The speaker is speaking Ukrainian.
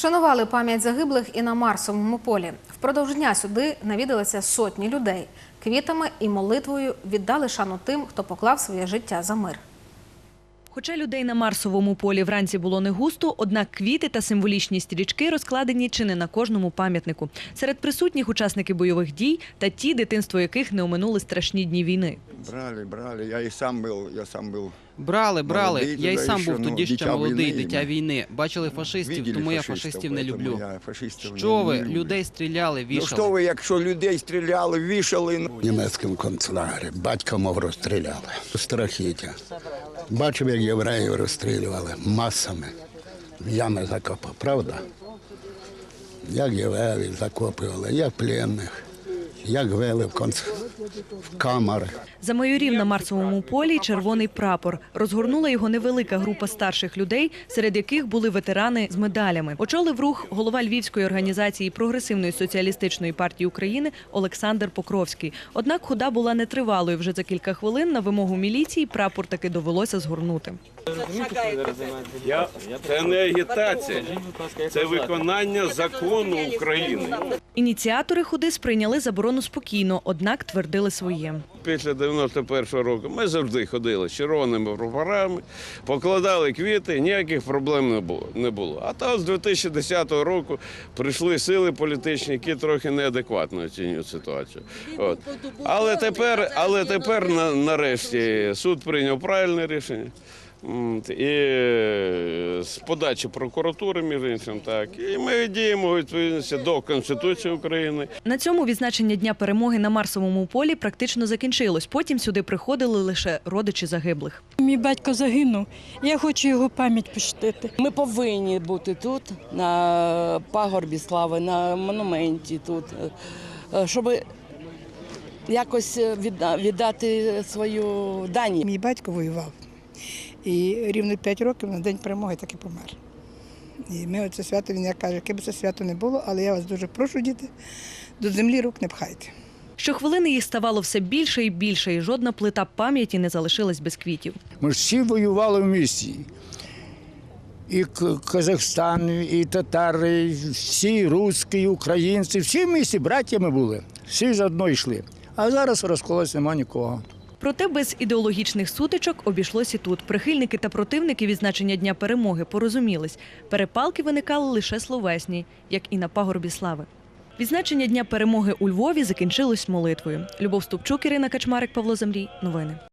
Вшанували пам'ять загиблих і на Марсовому полі. Впродовж дня сюди навідалися сотні людей. Квітами і молитвою віддали шану тим, хто поклав своє життя за мир. Хоча людей на Марсовому полі вранці було не густо, однак квіти та символічні стрічки розкладені чи не на кожному пам'ятнику. Серед присутніх учасники бойових дій та ті, дитинство яких не оминули страшні дні війни. Брали, брали. Я и сам был, я сам был. Брали, брали. Молодий я й туди сам ще, був ну, тоді ще дитя молодий, війни, дитя ну. війни. Бачили фашистів, Видели тому я фашистів, фашистів не поэтому люблю. Я фашистів Що не, ви, не люблю. людей стріляли, Ну вішали. що ви, якщо людей стріляли, вішали, ну, В німецькому концлагері. Батька мов розстріляли. Страхіття. Бачив, як євреїв розстрілювали масами. В ями закопав, правда? Як євреїв закопували, як пленних, як вели в, конц... в камери. За майорів на Марсовому полі червоний прапор. Розгорнула його невелика група старших людей, серед яких були ветерани з медалями. Очолив рух голова Львівської організації Прогресивної соціалістичної партії України Олександр Покровський. Однак хода була нетривалою. Вже за кілька хвилин на вимогу міліції прапор таки довелося згорнути. Я, це не агітація, це виконання закону України. Ініціатори ходи сприйняли заборону спокійно, однак твердили своє. Після 91-го року ми завжди ходили з червоними прапорами, покладали квіти, ніяких проблем не було. Не було. А то з 2010 року прийшли сили політичні, які трохи неадекватно оцінюють ситуацію. От. Але тепер, але тепер на- нарешті суд прийняв правильне рішення. І е, з подачі прокуратури, між іншим, так. І ми діємо відповідності до Конституції України. На цьому відзначення Дня перемоги на Марсовому полі практично закінчилось. Потім сюди приходили лише родичі загиблих. Мій батько загинув. Я хочу його пам'ять почтити. Ми повинні бути тут, на пагорбі слави, на монументі тут, е, щоб якось віддати свою дані. Мій батько воював. І рівно 5 років на день перемоги так і помер. І ми оце свято, він як каже, яке б це свято не було, але я вас дуже прошу, діти, до землі рук не пхайте. Щохвилини їх ставало все більше і більше, і жодна плита пам'яті не залишилась без квітів. Ми ж всі воювали в місті. І Казахстан, і татари, і всі русські, і українці, всі в місті братями були, всі заодно йшли. А зараз розколося нема нікого. Проте без ідеологічних сутичок обійшлось і тут. Прихильники та противники відзначення Дня перемоги порозумілись. Перепалки виникали лише словесні, як і на пагорбі слави. Відзначення Дня перемоги у Львові закінчилось молитвою. Любов Ступчук, Ірина Качмарик, Павло Замрій. Новини.